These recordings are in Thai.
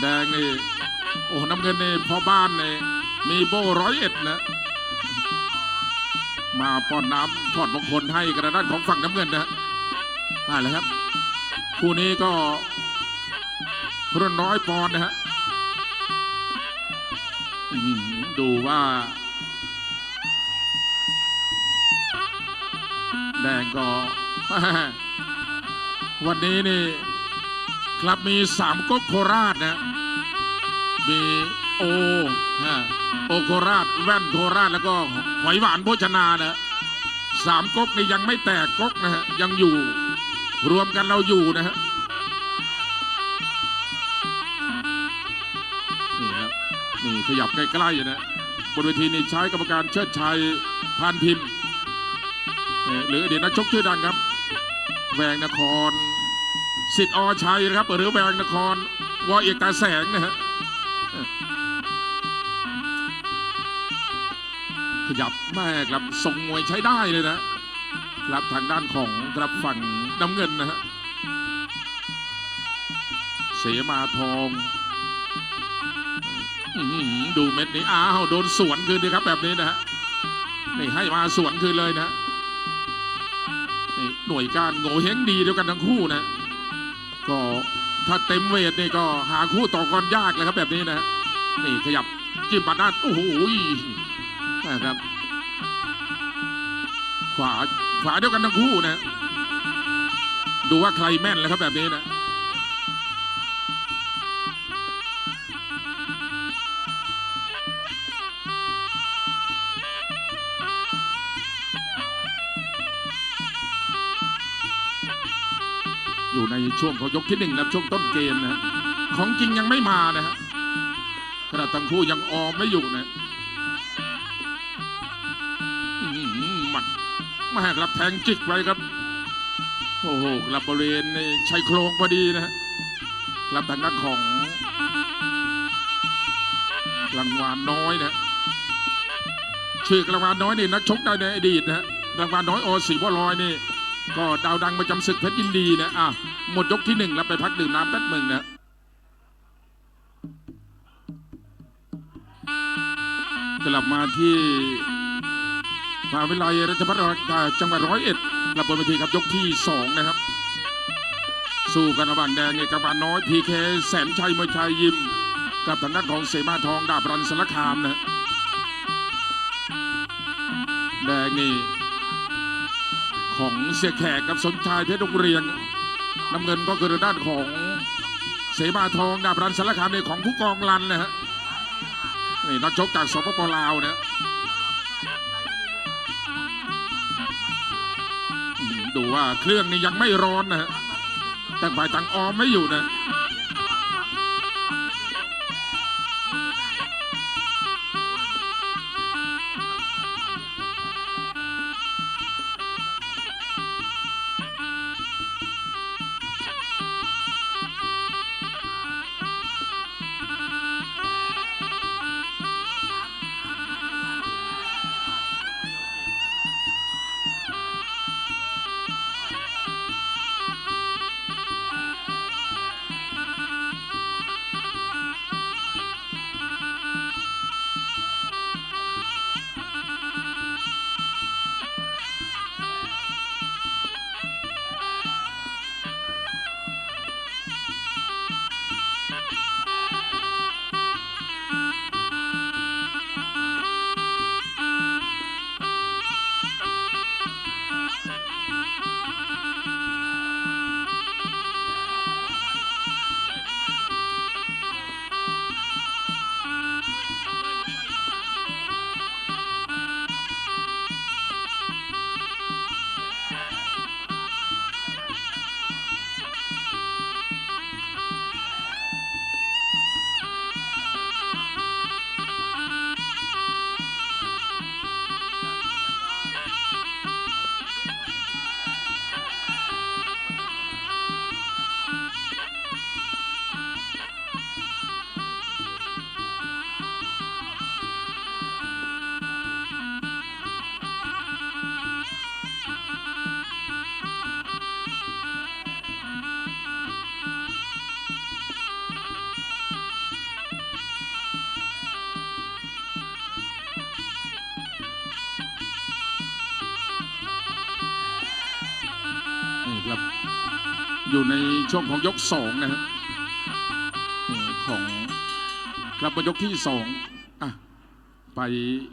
แดงนี่โอ้น้ำเงินนี่พอบ้านนี่มีโบร้อยเอ็ดนะมาป้อนน้ำทอดมงคลให้กระด้านของฝั่งน้ำเงินนะฮะนั่นแหละครับ คู่นี้ก็รุ่นน้อยปอนนะฮะดูว่า ดงก็ วันนี้นี่ ครับมีสามก๊กโคราชนะ มีโอฮะโอโคราชแว่นโคราชแล้วก็หอยหวานโภชนานะสามก๊กนี่ยังไม่แตกก๊กนะฮะยังอยู่รวมกันเราอยู่นะฮะนี่ครับนี่ขยับใกล้ๆนะบนเวทีนี่ใช้กรรมการเชิดชัยพานพิมพ์ เอ่หรืออดีตนักชกชื่อดังครับ แวงนครสิทธิ์อชัยนะครับหรือแวงนครวอเอกตาแสงนะฮะขยับแม่ครับทรงมวยใช้ได้เลยนะครับทางด้านของครับฝั่งน้ำเงินนะฮะเสมาทองดูเม็ดนี้อ้าวโดนสวนคืนดีครับแบบนี้นะฮะนี่ให้มาสวนคืนเลยนะ นี่หน่วยการโง่เฮงดีเดียวกันทั้งคู่นะ ก็ถ้าเต็มเวทนี่ก็หาคู่ต่อกรยากเลยครับแบบนี้นะนี่ขยับจิ้มปัดหน้าโอ้โหนะครับ ขวาขวาเดียวกันทั้งคู่นะ ดูว่าใครแม่นเลยครับแบบนี้นะ อยู่ในช่วงของยกที่หนึ่งนะช่วงต้นเกมนะของจริงยังไม่มานะฮะขณะทั้งคู่ยังออมไม่อยู่นะอื้อหือหมัดมาแหกรับแทงจิกไปครับ โอ้โหกลับบริเวณในชายโครงพอดีนะฮะกลับทางด้านของกลางวานน้อยนะชื่อกลางวานน้อยนี่นักชกได้ในอดีตนะฮะกลางวานน้อยโอสีบัวลอยนี่ ก็ดาวดังประจำศึกเพชรยินดีนะอะหมดยกที่หนึ่งแล้วไปพักดื่มน้ำแป๊บหนึ่งนะกลับมาที่มหาวิทยาลัยราชภัฏจังหวัดร้อยเอ็ดกลับบนเวทีครับยกที่สองนะครับ สู้กันระหว่างแดงเอกบาลน้อยพีเคแสนชัยมวยชัยยิม กับทางด้านของเสมาทองดาบรันสารคามนะแดงนี่ ของเสียแขกกับสมชายเพชรดงเรียงน้ำเงินก็คือด้านของเสมาทองดาบรันสารคามในของผู้กองรันนะฮะนี่นักชกจากสปปลาวนะดูว่าเครื่องนี้ยังไม่ร้อนนะฮะแต่ฝ่ายต่างออมไม่อยู่นะ ครับ อยู่ในช่วงของยกสองนะครับนี่ของกลับมายกที่สองอะไป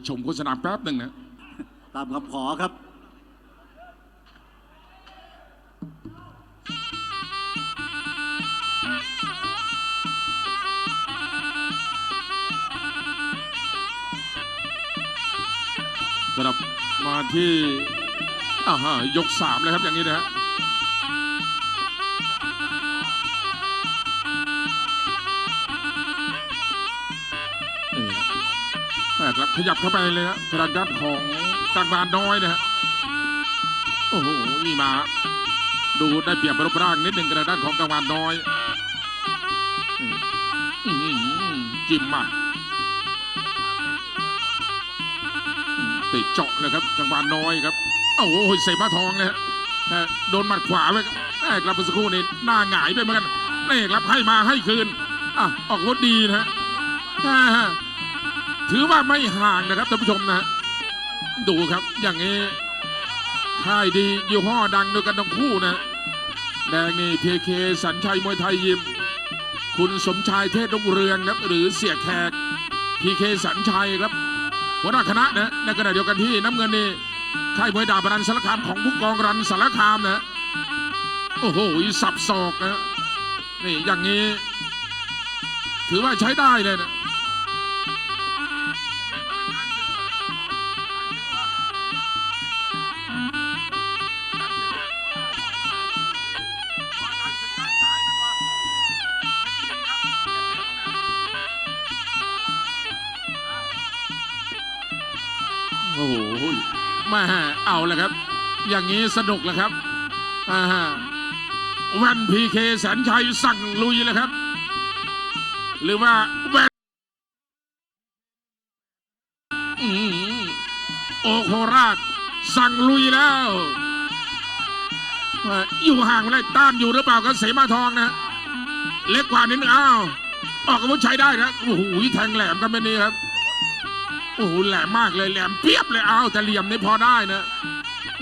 ชมโฆษณาแป๊บหนึ่งนะ ตามคำขอครับกลับมาที่อ่าฮะยกสามเลยครับอย่างนี้นะฮะ ครับ ขยับเข้าไปเลยนะกระดันของต่างบานน้อยนะฮะโอ้โหนี่มา ดูได้เปรียบรูปร่างนิดหนึ่งกระด้านของกังวานน้อยจิ้มมาติดเจาะเลยครับกังวานน้อยครับโอ้โหเสมาทองเลยฮะโดนหมัดขวาไปแอกรับเมื่อสักครู่นี้หน้าหงายไปเหมือนกันเอกรับให้มาให้คืนอะออกรถดีนะฮะ ถือว่าไม่ห่างนะครับท่านผู้ชมนะ ดูครับ อย่างนี้ค่ายดียี่ห้อดังด้วยกันทั้งคู่นะ แดงนี่พีเคสัญชัยมวยไทยยิม คุณสมชายเทศรุ่งเรืองครับ หรือเสียแขกพีเคสัญชัยครับหัวหน้าคณะนะในขณะเดียวกันที่น้ำเงินนี่ค่ายมวยดาบรันสารคามของผู้กองรันสารคามนะโอ้โหสับศอกนะนี่อย่างนี้ ถือว่าใช้ได้เลยนะ ม่เอาลยครับ อย่างนี้สนุกเลยครับอ่าฮะแวนพีเคแสนชัยสั่งลุยเลยครับ หรือว่าแวนอื้อหือโอโคราชสั่งลุยแล้วอยู่ห่างไม่ได้ต้านอยู่หรือเปล่ากับเสมาทองนะ เล็กกว่านิดนึงอ้าว ออกอาวุธใช้ได้นะโอ้โหแทงแหลมกันแบบนี้ครับ โอ้โหแหลมมากเลยแหลมเปียบเลยอ้าวแต่เหลี่ยมนี่พอได้นะ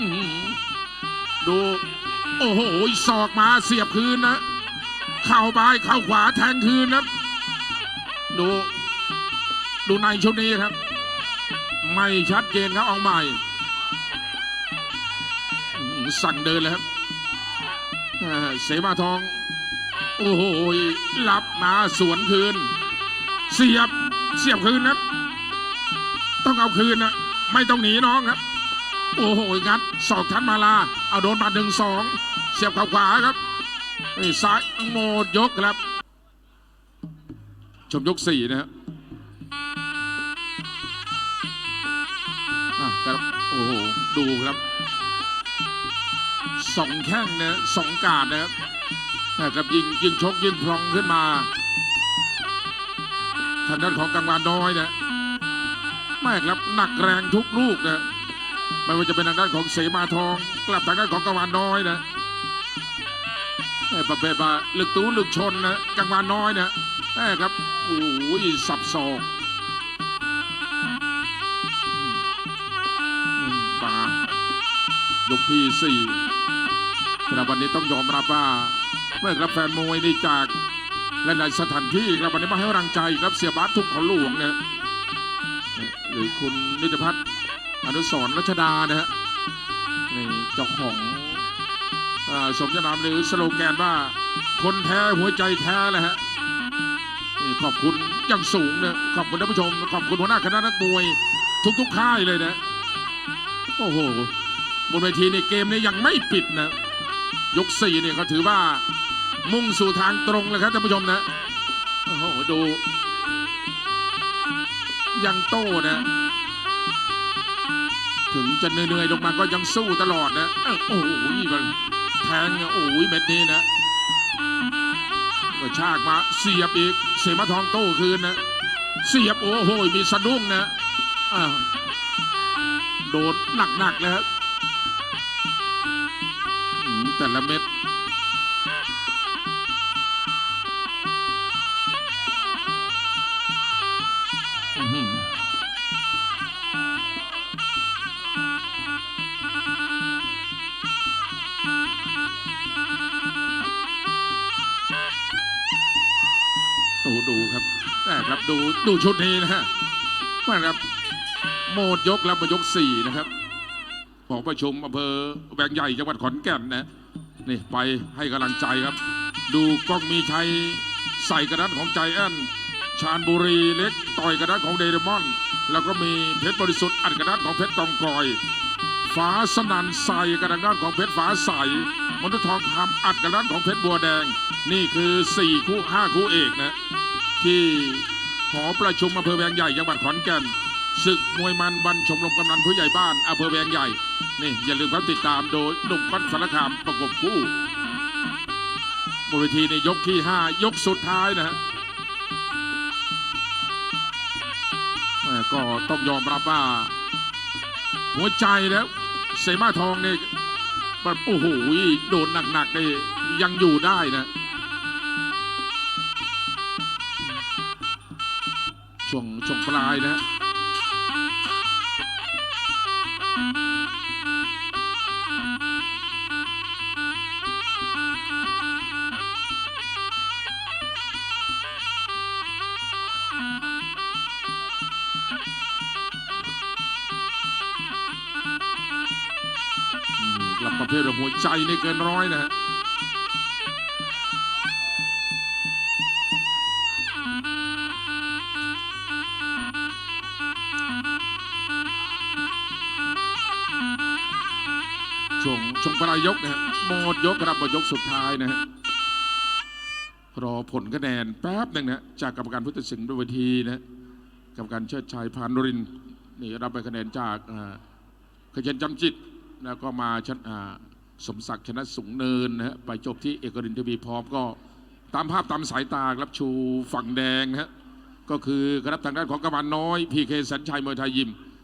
อื้อหือดู โอ้โหศอกมาเสียบคืนนะเข่าไปเข่าขวาแทงคืนนะดู ดูในชุดนี้ครับ ไม่ชัดเจนครับออกใหม่อื้อหือสั่งเดินเลยครับอ่าเสมาทอง โอ้โหรับมาสวนคืน เสียบเสียบคืนครับ ต้องเอาคืนนะไม่ต้องหนีน้องครับ โอ้โหงัดศอกทันมาลา เอาโดนมาหนึ่งสองเสียบข่าขวาครับนี่ซ้ายโหมดยกครับ ชมยกสี่นะครับอะครับโอ้โหดูครับสองแข้งนะสองกาดนะครับนะครับยิงยิงชกยิงพลองขึ้นมาทางด้านของกังวานน้อยนะ ไม่ครับหนักแรงทุกลูกนะไม่ว่าจะเป็นทางด้านของเสมาทอง กลับทางด้านของกังวานน้อยนะแต่ประเภทว่าลึกตู้ลึกชนนะกังวานน้อยนะแต่ครับโอ้ยสับศอกอืมมายกที่สี่แต่วันนี้ต้องยอมรับว่าเมื่อครับแฟนมวยนี่จากหลายๆสถานที่ครับวันนี้มาให้กำลังใจครับเสียบาสทุกขาหลวงนะ หรือคุณนิติพัฒน์อนุสรรัชดานะฮะนี่เจ้าของสมญานามหรือสโลแกนว่าคนแท้หัวใจแท้เลยฮะนี่ขอบคุณอย่างสูงนะขอบคุณท่านผู้ชม ขอบคุณหัวหน้าคณะนักมวย ทุกๆค่ายเลยนะโอ้โหบนเวทีนี่เกมนี้ยังไม่ปิดนะ ยกสี่เนี่ยก็ถือว่ามุ่งสู่ทางตรงเลยครับท่านผู้ชมนะโอ้โหดู ยังโต้นะ ถึงจะเหนื่อยๆลงมาก็ยังสู้ตลอดนะเอ้าโอ้โหมันแทงอะโอ้ยเม็ดนี้นะก็ชากมาเสียบอีก เสมาทองโต้คืนนะเสียบโอ้โหมีสะดุ้งนะอ้าวโดนหนักๆเลยครับแต่ละเม็ด ดูดูชุดนี้นะฮะมาครับโหมดยกแล้วมายกสี่นะครับหอประชุมอำเภอแวงใหญ่จังหวัดขอนแก่นนะนี่ไปให้กำลังใจครับ ดูกล้องมีชัยใส่กระดานของใจแอนชาญบุรีเล็กต่อยกระดานของเดรมอน แล้วก็มีเพชรบริสุทธิ์อัดกระดานของเพชรตองกอยฟ้าสนันใส่กระดานของเพชรฟ้าใสมนุษย์ทองคำอัดกระดานของเพชรบัวแดง นี่คือสี่คู่ห้าคู่เอกนะ ที่ หอประชุมอำเภอแวงใหญ่จังหวัดขอนแก่นศึกมวยมันบันชมรมกำนันผู้ใหญ่บ้านอำเภอแวงใหญ่นี่อย่าลืมครับติดตามโดยหนุ่มก้นสารคามประกบคู่บนเวทีในยกที่ 5 ยกสุดท้ายนะฮะแม่ก็ต้องยอมรับว่า หัวใจแล้วเสมาทองเนี่ยโอ้โหโดนหนักๆนี่ยังอยู่ได้นะ ช่วงช่วงปลายนะฮะกลับประเภทหัวใจในเกินร้อยนะฮะ ปลายยกนะฮะหมดยกครับหมดยกสุดท้ายนะฮะรอผลคะแนนแป๊บหนึ่งนะฮะจากกรรมการผู้ตัดสินบนเวทีนะฮะกรรมการเชิดชัยพานนรินทร์นี่รับไปคะแนนจากขยันจำจิต แล้วก็มาชนอ่าสมศักดิ์ชนะสูงเนินนะฮะไปจบที่เอกรินทวีพร้อมก็ตามภาพตามสายตาครับชูฝั่งแดงนะฮะก็คือครับทางด้านของกำมันน้อยพีเคสัญชัยมวยไทยยิม